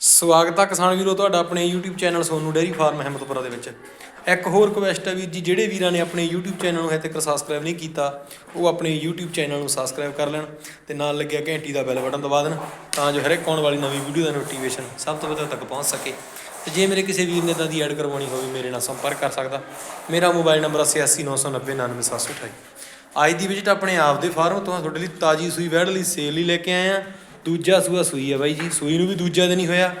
ਸਵਾਗਤ ਆ ਕਿਸਾਨ ਵੀਰੋ ਤੁਹਾਡਾ ਆਪਣੇ YouTube channel Sonu dairy farm Ahmadpura ਦੇ ਵਿੱਚ। ਇੱਕ ਹੋਰ ਰਿਕਵੈਸਟ ਹੈ ਵੀਰ ਜੀ, ਜਿਹੜੇ ਵੀਰਾਂ ਨੇ ਆਪਣੇ YouTube ਚੈਨਲ ਨੂੰ ਹਜੇ ਤੱਕ ਸਬਸਕ੍ਰਾਈਬ ਨਹੀਂ ਕੀਤਾ, ਉਹ ਆਪਣੇ YouTube ਚੈਨਲ ਨੂੰ ਸਬਸਕ੍ਰਾਈਬ ਕਰ ਲੈਣ ਤੇ ਨਾਲ ਲੱਗਿਆ ਘੰਟੀ ਦਾ ਬੈਲ ਬਟਨ ਦਬਾ ਦੇਣ ਤਾਂ ਜੋ ਹਰ ਇੱਕ ਆਉਣ ਵਾਲੀ ਨਵੀਂ ਵੀਡੀਓ ਦਾ ਨੋਟੀਫਿਕੇਸ਼ਨ ਸਭ ਤੋਂ ਪਹਿਲਾਂ ਤੱਕ ਪਹੁੰਚ ਸਕੇ। ਤੇ ਜੇ ਮੇਰੇ ਕਿਸੇ ਵੀਰ ਨੇ ਤਾਂ ਦੀ ਐਡ ਕਰਵਾਉਣੀ ਹੋਵੇ, ਮੇਰੇ ਨਾਲ ਸੰਪਰਕ ਕਰ ਸਕਦਾ। ਮੇਰਾ ਮੋਬਾਈਲ ਨੰਬਰ 8899099728 ਅੱਜ ਦੀ ਵਿਜ਼ਿਟ ਆਪਣੇ ਆਪ ਦੇ ਫਾਰਮ ਤੋਂ ਤੁਹਾਡੇ ਲਈ ਤਾਜੀ ਸੂਈ ਵੈੜ ਲਈ ਸੇਲ ਲਈ ਲੈ ਕੇ ਆਏ ਆ। ਦੂਜਾ ਸੂਆ ਸੂਈ ਆ ਬਾਈ ਜੀ, ਸੂਈ ਨੂੰ ਵੀ ਦੂਜਾ ਦਿਨ ਹੀ ਹੋਇਆ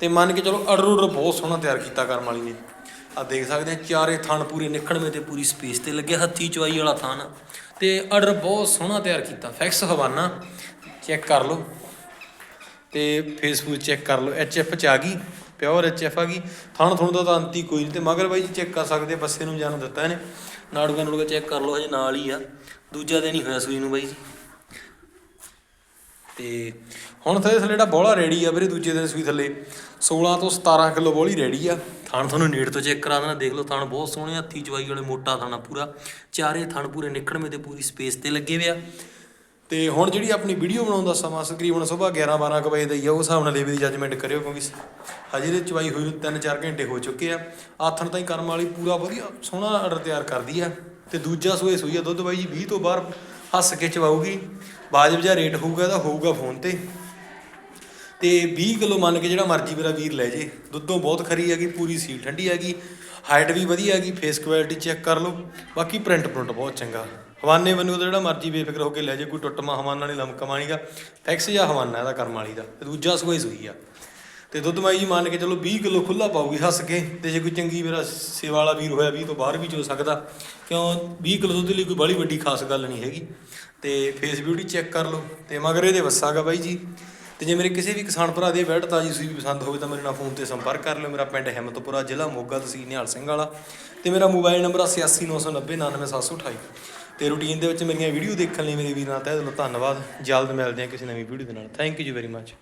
ਤੇ ਮੰਨ ਕੇ ਚਲੋ ਅਡਰ ਉਡਰ ਬਹੁਤ ਸੋਹਣਾ ਤਿਆਰ ਕੀਤਾ ਕਰਮ ਵਾਲੀ ਨੇ। ਆ ਦੇਖ ਸਕਦੇ ਆ, ਚਾਰੇ ਥਣ ਪੂਰੇ ਨਿਕੜਵੇਂ ਤੇ ਪੂਰੀ ਸਪੇਸ ਤੇ ਲੱਗਿਆ, ਹੱਥੀ ਚਵਾਈ ਵਾਲਾ ਥਣ। ਆ। ਤੇ ਅਡਰ ਬਹੁਤ ਸੋਹਣਾ ਤਿਆਰ ਕੀਤਾ, ਫੈਕਸ ਹਵਾਨਾ, ਚੈੱਕ ਕਰ ਲਓ। ਤੇ ਫੇਸਬੁੱਕ ਚੈੱਕ ਕਰ ਲਓ ਐਚਐਫ ਚ ਆ ਗਈ ਪਿਓਰ ਐਚਐਫ ਆ ਗਈ। ਥਣ ਥਣ ਦਾ ਤਾਂ ਅੰਤੀ ਕੋਈ ਨਹੀਂ ਤੇ ਮਗਰ ਬਾਈ ਜੀ ਚੈੱਕ ਕਰ ਸਕਦੇ ਬੱਸੇ ਨੂੰ ਜਾਣ ਦਿੱਤਾ ਇਹਨੇ। ਨਾੜੂਗਾ ਨੂੜੂਗਾ ਚੈੱਕ ਕਰ ਲਓ, ਹਜੇ ਨਾਲ ਹੀ ਆ। ਦੂਜਾ ਦਿਨ ਹੀ ਹੋਇਆ ਸੂਈ ਨੂੰ ਬਾਈ ਜੀ। ਤੇ ਹੁਣ ਥੱਲੇ ਥੱਲੇ ਜਿਹੜਾ ਬੋਲਾ ਰੈਡੀ ਆ ਵੀਰੇ ਦੂਜੇ ਦਿਨ ਸੂਈ ਥੱਲੇ 16 ਤੋਂ 17 ਕਿਲੋ ਬੋਲੀ ਰੈਡੀ ਆ। ਥਣ ਤੁਹਾਨੂੰ ਨੇੜ ਤੋਂ ਚੈੱਕ ਕਰਾ ਦੇਣਾ, ਦੇਖ ਲਓ ਥਣ ਬਹੁਤ ਸੋਹਣੇ ਹੱਥੀ ਚਵਾਈ ਵਾਲੇ ਮੋਟਾ ਥਾਣਾ ਪੂਰਾ। ਚਾਰੇ ਥਣ ਪੂਰੇ ਨਿਕੜਵੇਂ ਤੇ ਪੂਰੀ ਸਪੇਸ ਤੇ ਲੱਗੇ ਹੋਏ ਆ। ਤੇ ਹੁਣ ਜਿਹੜੀ ਆਪਣੀ ਵੀਡੀਓ ਬਣਾਉਣ ਦਾ ਸਮਾਂ ਤਕਰੀਬਨ ਸਵੇਰ 11 12 ਕੁ ਵਜੇ ਦਾ ਹੀ ਆ, ਉਹ ਹਿਸਾਬ ਨਾਲ ਲੇਵੇ ਦੀ ਜੱਜਮੈਂਟ ਕਰਿਓ ਕਿਉਂਕਿ ਹਜੇ ਦੇ ਚਵਾਈ ਹੋਈ ਨੂੰ 3-4 ਘੰਟੇ ਹੋ ਚੁੱਕੇ ਆ। ਆਥਣ ਤਾਈਂ ਕਰਮ ਵਾਲੀ ਪੂਰਾ ਵਧੀਆ ਸੋਹਣਾ ਆਰਡਰ ਤਿਆਰ ਕਰਦੀ ਆ। ਤੇ ਦੂਜਾ ਸੋਏ ਸੂਈ ਆ ਦੁੱਧ ਬਾਈ ਜੀ 20 ਤੋਂ ਬਾਹਰ ਹੱਸ ਕੇ ਚਵਾਊਗੀ ਬਾਜਬ ਜਿਹਾ ਰੇਟ ਹੋਊਗਾ ਤਾਂ ਹੋਊਗਾ ਫੋਨ ਤੇ। ਤੇ 20 ਕਿਲੋ ਮੰਨ ਕੇ ਜਿਹੜਾ ਮਰਜ਼ੀ ਮੇਰਾ ਵੀਰ ਲੈ ਜੇ। ਦੁੱਧੋਂ ਬਹੁਤ ਖਰੀ ਹੈਗੀ, ਪੂਰੀ ਸੀਲ ਠੰਡੀ ਹੈਗੀ ਹਾਈਟ ਵੀ ਵਧੀਆ ਹੈਗੀ ਫੇਸ ਕੁਆਲਿਟੀ ਚੈੱਕ ਕਰ ਲਓ। ਬਾਕੀ ਪ੍ਰਿੰਟ ਪ੍ਰਿੰਟ ਬਹੁਤ ਚੰਗਾ। ਹਵਾਨੇ ਮੈਨੂੰ ਤਾਂ ਜਿਹੜਾ ਮਰਜ਼ੀ ਬੇਫਿਕਰ ਹੋ ਕੇ ਲੈ ਜੇ, ਕੋਈ ਟੁੱਟਮਾ ਹਵਾਨਾ ਨਹੀਂ ਲਮਕਮਾ ਨਹੀਂਗਾ ਫੈਕਸ ਜਾਂ ਹਵਾਨਾ ਇਹਦਾ ਕਰਮ ਵਾਲੀ ਦਾ। ਦੂਜਾ ਸੂਈ ਸੂਈ ਆ। ਤੇ ਦੁੱਧ ਮਾਈ ਜੀ ਮੰਨ ਕੇ ਚਲੋ 20 ਕਿਲੋ ਖੁੱਲਾ ਪਾਉਗੀ ਹੱਸ ਕੇ, ਤੇ ਜੇ ਕੋਈ ਚੰਗੀ ਮੇਰਾ ਸੇਵਾ ਵਾਲਾ ਵੀਰ ਹੋਇਆ 20 ਤੋਂ ਬਾਹਰ ਵੀ ਚੋ ਸਕਦਾ। ਕਿਉਂ 20 ਕਿਲੋ ਦੁੱਧ ਲਈ ਕੋਈ ਬੜੀ ਵੱਡੀ ਖਾਸ ਗੱਲ ਨਹੀਂ ਹੈਗੀ। ਤੇ ਫੇਸ ਬਿਊਟੀ ਚੈੱਕ ਕਰ ਲਓ, ਤੇ ਮਗਰ ਇਹਦੇ ਵਸਾਗਾ ਬਾਈ ਜੀ। ਤੇ ਜੇ ਮੇਰੇ ਕਿਸੇ ਵੀ ਕਿਸਾਨ ਭਰਾ ਦੀ ਵੈਟ ਤਾਜੀ ਸੂਈ ਵੀ ਪਸੰਦ ਹੋਵੇ ਤਾਂ ਮੇਰੇ ਨਾਲ ਫੋਨ ਤੇ ਸੰਪਰਕ ਕਰ ਲਿਓ। ਮੇਰਾ ਪਿੰਡ ਹਿੰਮਤਪੁਰਾ, ਜ਼ਿਲ੍ਹਾ ਮੋਗਾ, ਤਹਿਸੀਲ ਨਿਹਾਲ ਸਿੰਘ ਵਾਲਾ। ਤੇ ਮੇਰਾ ਮੋਬਾਈਲ ਨੰਬਰ 8899099728 ਤੇ ਰੂਟੀਨ ਦੇ ਵਿੱਚ ਮੇਰੀਆਂ ਵੀਡੀਓ ਦੇਖਣ ਲਈ ਮੇਰੇ ਵੀਰਾਂ ਦਾ ਤਹਿ ਦਿਲੋਂ ਧੰਨਵਾਦ। ਜਲਦ ਮਿਲਦੇ ਹਾਂ ਕਿਸੇ ਨਵੀਂ ਵੀਡੀਓ ਦੇ ਨਾਲ। Thank you very much